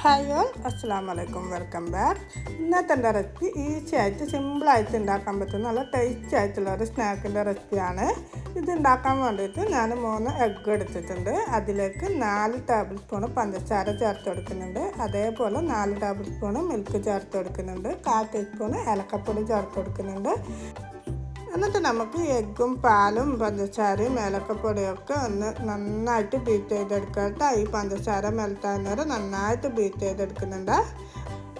Hi all അസ്സാം വലൈക്കും welcome back ഇന്നത്തെ എന്റെ റെസിപ്പി ഈസി ആയിട്ട് സിമ്പിളായിട്ട് ഉണ്ടാക്കാൻ പറ്റുന്ന നല്ല ടേസ്റ്റി ആയിട്ടുള്ള ഒരു സ്നാക്കിന്റെ റെസിപ്പിയാണ് ഇത് ഉണ്ടാക്കാൻ വേണ്ടിയിട്ട് ഞാൻ മൂന്ന് എഗ്ഗ് എടുത്തിട്ടുണ്ട്. അതിലേക്ക് നാല് ടേബിൾ സ്പൂണ് പഞ്ചസാര ചേർത്ത് കൊടുക്കുന്നുണ്ട്. അതേപോലെ നാല് ടേബിൾ സ്പൂണ് മിൽക്ക് ചേർത്ത് കൊടുക്കുന്നുണ്ട്. കാൽ ടീസ്പൂണ് ഏലക്കപ്പൊടി ചേർത്ത് കൊടുക്കുന്നുണ്ട്. എന്നിട്ട് നമുക്ക് എഗ്ഗും പാലും പഞ്ചസാരയും ഏലക്കപ്പൊടിയൊക്കെ ഒന്ന് നന്നായിട്ട് ബീറ്റ് ചെയ്തെടുക്കുക കേട്ടോ. ഈ പഞ്ചസാര മെലത്താൻ നേരം നന്നായിട്ട് ബീറ്റ് ചെയ്തെടുക്കുന്നുണ്ട്.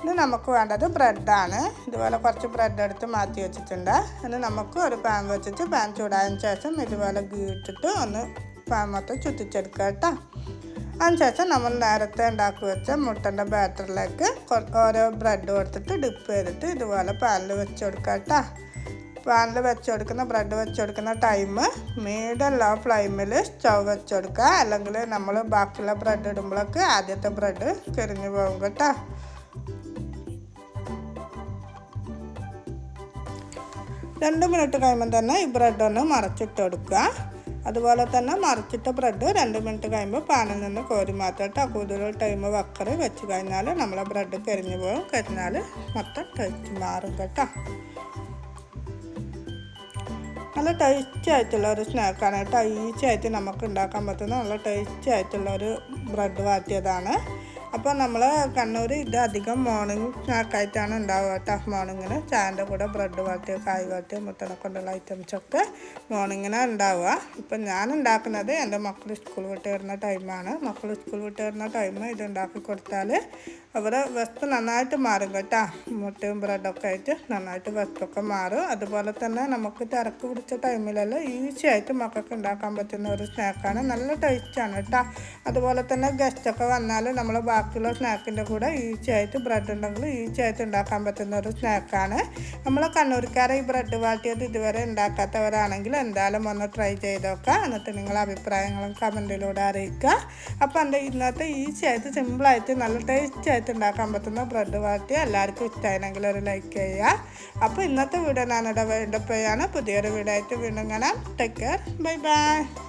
ഇനി നമുക്ക് വേണ്ടത് ബ്രെഡാണ്. ഇതുപോലെ കുറച്ച് ബ്രെഡ് എടുത്ത് മാറ്റി വെച്ചിട്ടുണ്ട്. ഇനി നമുക്ക് ഒരു പാൻ വെച്ചിട്ട് പാൻ ചൂടായതിന് ശേഷം ഇതുപോലെ ഗീ ഒന്ന് പാൻ മൊത്തം ചുറ്റിച്ചെടുക്കുക കേട്ടോ. അതിനുശേഷം നമ്മൾ നേരത്തെ ഉണ്ടാക്കി വെച്ച മുട്ടന്റെ ബാറ്ററിലേക്ക് ഓരോ ബ്രെഡ് കൊടുത്തിട്ട് ഡിപ്പ് ചെയ്തിട്ട് ഇതുപോലെ പാനിൽ വെച്ച് കൊടുക്കാം കേട്ടോ. പാനിൽ വെച്ചെടുക്കുന്ന ബ്രെഡ് വെച്ചെടുക്കുന്ന ടൈം മീഡിയം ലോ ഫ്ലെയിമിൽ സ്റ്റവ് വെച്ചെടുക്കുക. അല്ലെങ്കിൽ നമ്മൾ ബാക്കിയുള്ള ബ്രെഡ് ഇടുമ്പോഴൊക്കെ ആദ്യത്തെ ബ്രെഡ് കരിഞ്ഞു പോകും കേട്ടോ. രണ്ട് മിനിറ്റ് കഴിയുമ്പോൾ തന്നെ ഈ ബ്രെഡ് ഒന്ന് മറച്ചിട്ട് കൊടുക്കുക അതുപോലെ തന്നെ മറിച്ചിട്ട ബ്രെഡ് രണ്ട് മിനിറ്റ് കഴിയുമ്പോൾ പാനിൽ നിന്ന് കോരി മാറ്റിട്ട് കൂടുതൽ ടൈം വക്കറ് വെച്ച് കഴിഞ്ഞാൽ നമ്മളെ ബ്രെഡ് കരിഞ്ഞു പോകും. കരിഞ്ഞാൽ മൊത്തം ടേസ്റ്റ് മാറും കേട്ടോ. നല്ല ടേസ്റ്റി ആയിട്ടുള്ള ഒരു സ്നാക്കാണ് കേട്ടോ ഈസി ആയിട്ട് നമുക്ക് ഉണ്ടാക്കാൻ പറ്റുന്ന നല്ല ടേസ്റ്റി ആയിട്ടുള്ള ഒരു ബ്രെഡ് വാറ്റിയതാണ്. അപ്പോൾ നമ്മൾ കണ്ണൂർ ഇത് അധികം മോർണിംഗ് സ്നാക്കായിട്ടാണ് ഉണ്ടാവുക കേട്ടോ. മോർണിംഗിന് ചായന്റെ കൂടെ ബ്രെഡ് വാട്ടിയോ കായ് വാട്ടിയോ മുട്ടനെ കൊണ്ടുള്ള ഐറ്റംസൊക്കെ മോർണിംഗിന് ഉണ്ടാവുക. ഇപ്പം ഞാൻ ഉണ്ടാക്കുന്നത് എന്റെ മക്കൾ സ്കൂൾ വിട്ട് വരുന്ന ടൈമാണ് മക്കൾ സ്കൂൾ വിട്ട് വരുന്ന ടൈം ഇത് ഉണ്ടാക്കി കൊടുത്താൽ അവരെ വെസ്റ്റ് നന്നായിട്ട് മാറും കേട്ടോ. മുട്ടയും ബ്രെഡൊക്കെ ആയിട്ട് നന്നായിട്ട് വെസ്റ്റൊക്കെ മാറും. അതുപോലെ തന്നെ നമുക്ക് തിരക്ക് പിടിച്ച ടൈമിലെല്ലാം ഈസി ആയിട്ട് മക്കൾക്ക് ഉണ്ടാക്കാൻ പറ്റുന്ന ഒരു സ്നാക്കാണ് നല്ല ടേസ്റ്റാണ് കേട്ടോ. അതുപോലെ തന്നെ ഗസ്റ്റൊക്കെ വന്നാൽ നമ്മൾ ബാക്കിയുള്ള സ്നാക്കിന്റെ കൂടെ ഈച്ചയായിട്ട് ബ്രെഡ് ഉണ്ടെങ്കിൽ ഈച്ചയായിട്ട് ഉണ്ടാക്കാൻ പറ്റുന്ന ഒരു സ്നാക്കാണ് നമ്മൾ കണ്ണൂർക്കാരെ ഈ ബ്രെഡ് വാട്ടിയത് ഇതുവരെ ഉണ്ടാക്കാത്തവരാണെങ്കിൽ എന്തായാലും ഒന്ന് ട്രൈ ചെയ്ത് നോക്കാം. എന്നിട്ട് നിങ്ങൾ അഭിപ്രായങ്ങളും കമന്റിലൂടെ അറിയിക്കുക. അപ്പോൾ എന്റെ ഇന്നത്തെ ഈച്ചയായിട്ട് സിമ്പിളായിട്ട് നല്ല ടേസ്റ്റ് ആയിട്ട് ഉണ്ടാക്കാൻ പറ്റുന്ന ബ്രെഡ് വാട്ടി എല്ലാവർക്കും ഇഷ്ടമായിരുന്നെങ്കിൽ ഒരു ലൈക്ക് ചെയ്യുക. അപ്പോൾ ഇന്നത്തെ വീഡിയോ ഞാനിവിടെ വേണ്ടപ്പോഴാണ്. പുതിയൊരു വീഡിയോ ആയിട്ട് വീണ്ടും കാണാം. Take care bye bye